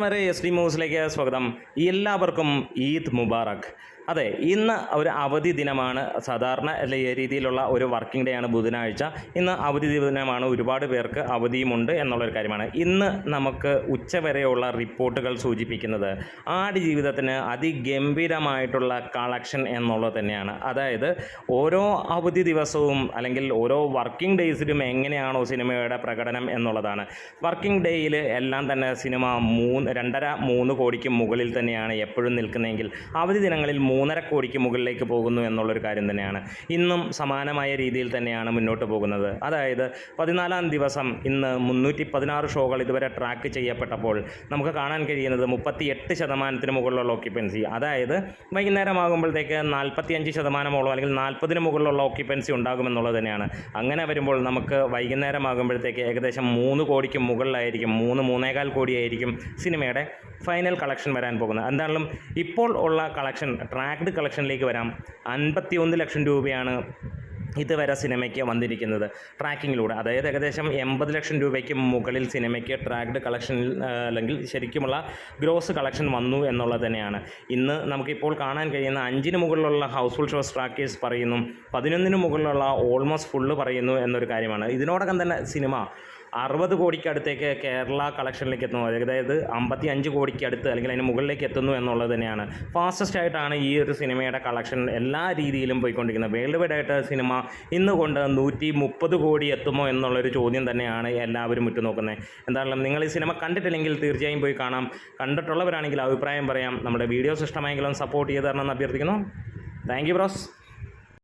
വരെ S D ന്യൂസിലേക്ക് സ്വാഗതം. എല്ലാവർക്കും ഈദ് മുബാറക്. അതെ ഇന്ന് ഒരു അവധി ദിനമാണ്. സാധാരണ രീതിയിലുള്ള ഒരു വർക്കിംഗ് ഡേ ആണ് ബുധനാഴ്ച. ഇന്ന് അവധി ദിനമാണ്. ഒരുപാട് പേർക്ക് അവധിയുമുണ്ട് എന്നുള്ളൊരു കാര്യമാണ്. ഇന്ന് നമുക്ക് ഉച്ചവരെയുള്ള റിപ്പോർട്ടുകൾ സൂചിപ്പിക്കുന്നത് ആട് ജീവിതത്തിന് അതിഗംഭീരമായിട്ടുള്ള കളക്ഷൻ എന്നുള്ളത് തന്നെയാണ്. അതായത് ഓരോ അവധി ദിവസവും അല്ലെങ്കിൽ ഓരോ വർക്കിംഗ് ഡേയ്സിലും എങ്ങനെയാണോ സിനിമയുടെ പ്രകടനം എന്നുള്ളതാണ്. വർക്കിംഗ് ഡേയിൽ എല്ലാം തന്നെ സിനിമ മൂന്ന് രണ്ടര മൂന്ന് കോടിക്ക് മുകളിൽ തന്നെയാണ് എപ്പോഴും നിൽക്കുന്നതെങ്കിൽ അവധി ദിനങ്ങളിൽ മൂന്നര കോടിക്ക് മുകളിലേക്ക് പോകുന്നു എന്നുള്ളൊരു കാര്യം തന്നെയാണ്. ഇന്നും സമാനമായ രീതിയിൽ തന്നെയാണ് മുന്നോട്ട് പോകുന്നത്. അതായത് പതിനാലാം ദിവസം ഇന്ന് മുന്നൂറ്റി പതിനാറ് ഷോകൾ ഇതുവരെ ട്രാക്ക് ചെയ്യപ്പെട്ടപ്പോൾ നമുക്ക് കാണാൻ കഴിയുന്നത് മുപ്പത്തി എട്ട് ശതമാനത്തിന് മുകളിലുള്ള ഓക്യുപ്പൻസി അതായത് വൈകുന്നേരമാകുമ്പോഴത്തേക്ക് നാൽപ്പത്തിയഞ്ച് ശതമാനമോളം അല്ലെങ്കിൽ നാൽപ്പതിന് മുകളിലുള്ള ഓക്യുപ്പൻസി ഉണ്ടാകുമെന്നുള്ളത് തന്നെയാണ്. അങ്ങനെ വരുമ്പോൾ നമുക്ക് വൈകുന്നേരമാകുമ്പോഴത്തേക്ക് ഏകദേശം മൂന്ന് കോടിക്ക് മുകളിലായിരിക്കും മൂന്ന് മൂന്നേകാൽ കോടിയായിരിക്കും സിനിമയുടെ ഫൈനൽ കളക്ഷൻ വരാൻ പോകുന്നത്. എന്തായാലും ഇപ്പോൾ ഉള്ള കളക്ഷൻ ട്രാക്ഡ് കളക്ഷനിലേക്ക് വരാം. അൻപത്തി ഒന്ന് ലക്ഷം രൂപയാണ് ഇതുവരെ സിനിമയ്ക്ക് വന്നിരിക്കുന്നത് ട്രാക്കിങ്ങിലൂടെ അതായത് ഏകദേശം എൺപത് ലക്ഷം രൂപയ്ക്ക് മുകളിൽ സിനിമയ്ക്ക് ട്രാക്ഡ് കളക്ഷനിൽ അല്ലെങ്കിൽ ശരിക്കുമുള്ള ഗ്രോസ് കളക്ഷൻ വന്നു എന്നുള്ളത് തന്നെയാണ്. ഇന്ന് നമുക്കിപ്പോൾ കാണാൻ കഴിയുന്ന അഞ്ചിന് മുകളിലുള്ള ഹൗസ്ഫുൾ ഷോസ് ട്രാക്കേഴ്സ് പറയുന്നു പതിനൊന്നിന് മുകളിലുള്ള ഓൾമോസ്റ്റ് ഫുള്ള് പറയുന്നു എന്നൊരു കാര്യമാണ്. ഇതിനോടകം തന്നെ സിനിമ അറുപത് കോടിക്ക് അടുത്തേക്ക് കേരള കളക്ഷനിലേക്ക് എത്തുന്നു. അതായത് അമ്പത്തി അഞ്ച് കോടിക്ക് അടുത്ത് അല്ലെങ്കിൽ അതിന് മുകളിലേക്ക് എത്തുന്നു എന്നുള്ളത് തന്നെയാണ്. ഫാസ്റ്റസ്റ്റ് ആയിട്ടാണ് ഈ ഒരു സിനിമയുടെ കളക്ഷൻ എല്ലാ രീതിയിലും പോയിക്കൊണ്ടിരിക്കുന്നത്. വേൾഡ് വൈഡ് ആയിട്ട് സിനിമ ഇന്ന് കൊണ്ട് നൂറ്റി മുപ്പത് കോടി എത്തുമോ എന്നുള്ളൊരു ചോദ്യം തന്നെയാണ് എല്ലാവരും ഉറ്റുനോക്കുന്നത്. എന്തായാലും നിങ്ങൾ ഈ സിനിമ കണ്ടിട്ടില്ലെങ്കിൽ തീർച്ചയായും പോയി കാണാം. കണ്ടിട്ടുള്ളവരാണെങ്കിൽ അഭിപ്രായം പറയാം. നമ്മുടെ വീഡിയോസ് ഇഷ്ടമായെങ്കിലും സപ്പോർട്ട് ചെയ്ത് തരണം എന്ന് അഭ്യർത്ഥിക്കുന്നു. Thank you bros